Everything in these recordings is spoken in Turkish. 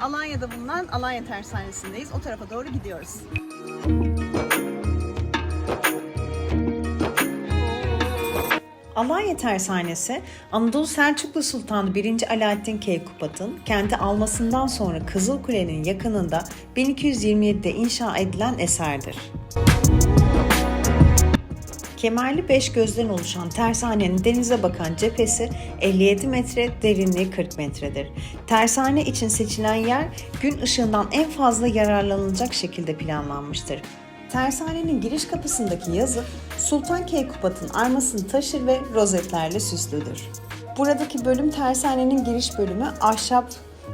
Alanya'da bulunan Alanya Tersanesi'ndeyiz. O tarafa doğru gidiyoruz. Alanya Tersanesi, Anadolu Selçuklu Sultanı 1. Alaaddin Keykupat'ın kenti almasından sonra Kızılkule'nin yakınında 1227'de inşa edilen eserdir. Kemerli beş gözden oluşan tersanenin denize bakan cephesi 57 metre, derinliği 40 metredir. Tersane için seçilen yer gün ışığından en fazla yararlanılacak şekilde planlanmıştır. Tersanenin giriş kapısındaki yazı Sultan Keykupat'ın armasını taşır ve rozetlerle süslüdür. Buradaki bölüm tersanenin giriş bölümü ahşap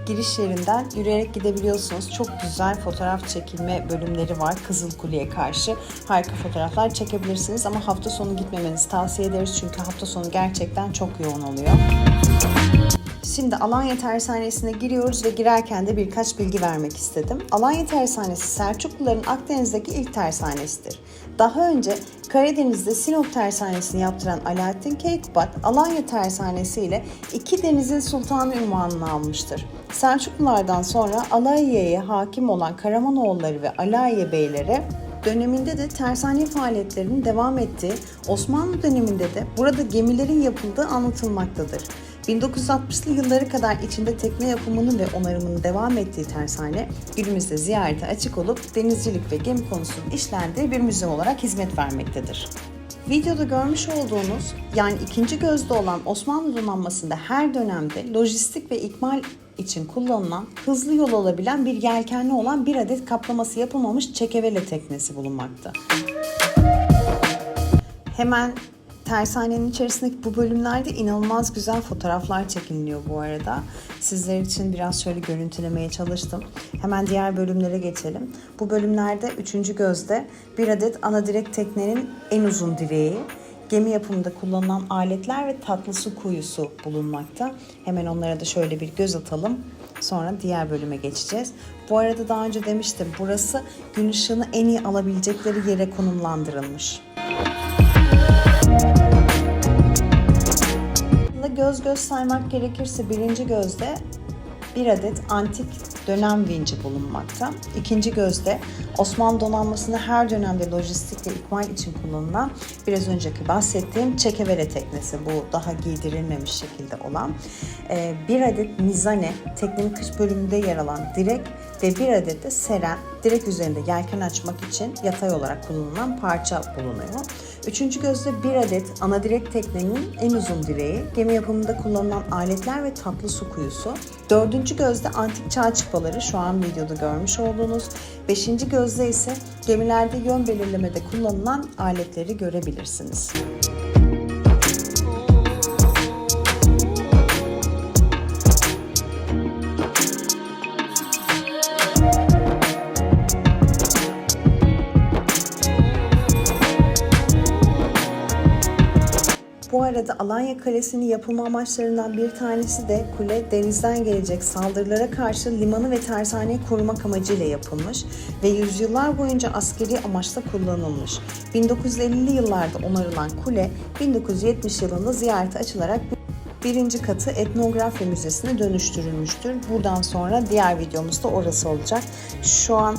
giriş yerinden yürüyerek gidebiliyorsunuz. Çok güzel fotoğraf çekilme bölümleri var Kızılkule'ye karşı. Harika fotoğraflar çekebilirsiniz ama hafta sonu gitmemenizi tavsiye ederiz çünkü hafta sonu gerçekten çok yoğun oluyor. Şimdi Alanya Tersanesi'ne giriyoruz ve girerken de birkaç bilgi vermek istedim. Alanya Tersanesi Selçukluların Akdeniz'deki ilk tersanesidir. Daha önce Karadeniz'de Sinop Tersanesi'ni yaptıran Alaaddin Keykubat, Alanya Tersanesi ile iki denizin sultanı unvanını almıştır. Selçuklulardan sonra Alayiye'ye hakim olan Karamanoğulları ve Alayiye beyleri döneminde de tersane faaliyetlerinin devam ettiği, Osmanlı döneminde de burada gemilerin yapıldığı anlatılmaktadır. 1960'lı yıllara kadar içinde tekne yapımının ve onarımının devam ettiği tersane günümüzde ziyarete açık olup denizcilik ve gemi konusunun işlendiği bir müze olarak hizmet vermektedir. Videoda görmüş olduğunuz yani ikinci gözde olan Osmanlı donanmasında her dönemde lojistik ve ikmal için kullanılan hızlı yol olabilen bir yelkenli olan bir adet kaplaması yapılmamış çekevele teknesi bulunmakta. Hemen tersanenin içerisindeki bu bölümlerde inanılmaz güzel fotoğraflar çekiliyor bu arada. Sizler için biraz şöyle görüntülemeye çalıştım. Hemen diğer bölümlere geçelim. Bu bölümlerde üçüncü gözde bir adet ana direk teknenin en uzun direği, gemi yapımında kullanılan aletler ve tatlı su kuyusu bulunmakta. Hemen onlara da şöyle bir göz atalım. Sonra diğer bölüme geçeceğiz. Bu arada daha önce demiştim burası gün ışığını en iyi alabilecekleri yere konumlandırılmış. Aslında göz göz saymak gerekirse birinci gözde bir adet antik dönem vinci bulunmakta. İkinci gözde Osmanlı donanmasında her dönemde lojistik ve ikmal için kullanılan biraz önceki bahsettiğim çekevere teknesi bu daha giydirilmemiş şekilde olan. Ee, bir adet mizane teknenin kış bölümünde yer alan direk ve bir adet de seren direk üzerinde yelken açmak için yatay olarak kullanılan parça bulunuyor. Üçüncü gözde bir adet ana direk teknenin en uzun direği, gemi yapımında kullanılan aletler ve tatlı su kuyusu. Dördüncü gözde antik çağ çıpaları şu an videoda görmüş olduğunuz. Beşinci gözde ise gemilerde yön belirlemede kullanılan aletleri görebilirsiniz. Bu arada Alanya Kalesi'nin yapılma amaçlarından bir tanesi de kule denizden gelecek saldırılara karşı limanı ve tersaneyi korumak amacıyla yapılmış ve yüzyıllar boyunca askeri amaçla kullanılmış. 1950'li yıllarda onarılan kule 1970 yılında ziyarete açılarak birinci katı etnografya müzesine dönüştürülmüştür. Buradan sonra diğer videomuzda orası olacak. Şu an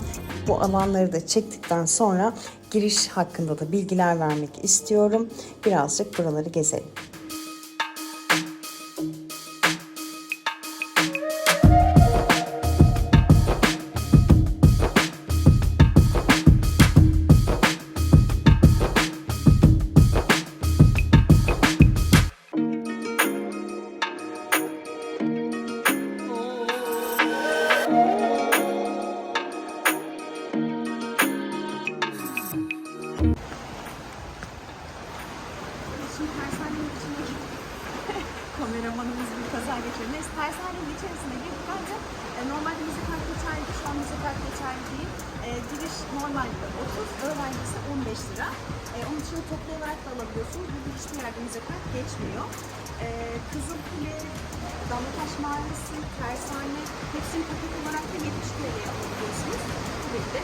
bu alanları da çektikten sonra giriş hakkında da bilgiler vermek istiyorum. Birazcık buraları gezelim. Şimdi tersanenin içine kameramanımız bir kaza geçiriyor. Neyse tersanenin içerisine girdik ancak e, normalde müze kart geçerli, şu an müze kart geçerli değil. E, giriş normalde 30, öğrencisi 15 lira. E, onun için toplu olarak da alabiliyorsunuz. Burada hiçbir yerde müze kart geçmiyor. E, Kızılkule, Damlataş Mahallesi, Tersane hepsini paket olarak da 70 TL'ye alabiliyorsunuz. Bu bir de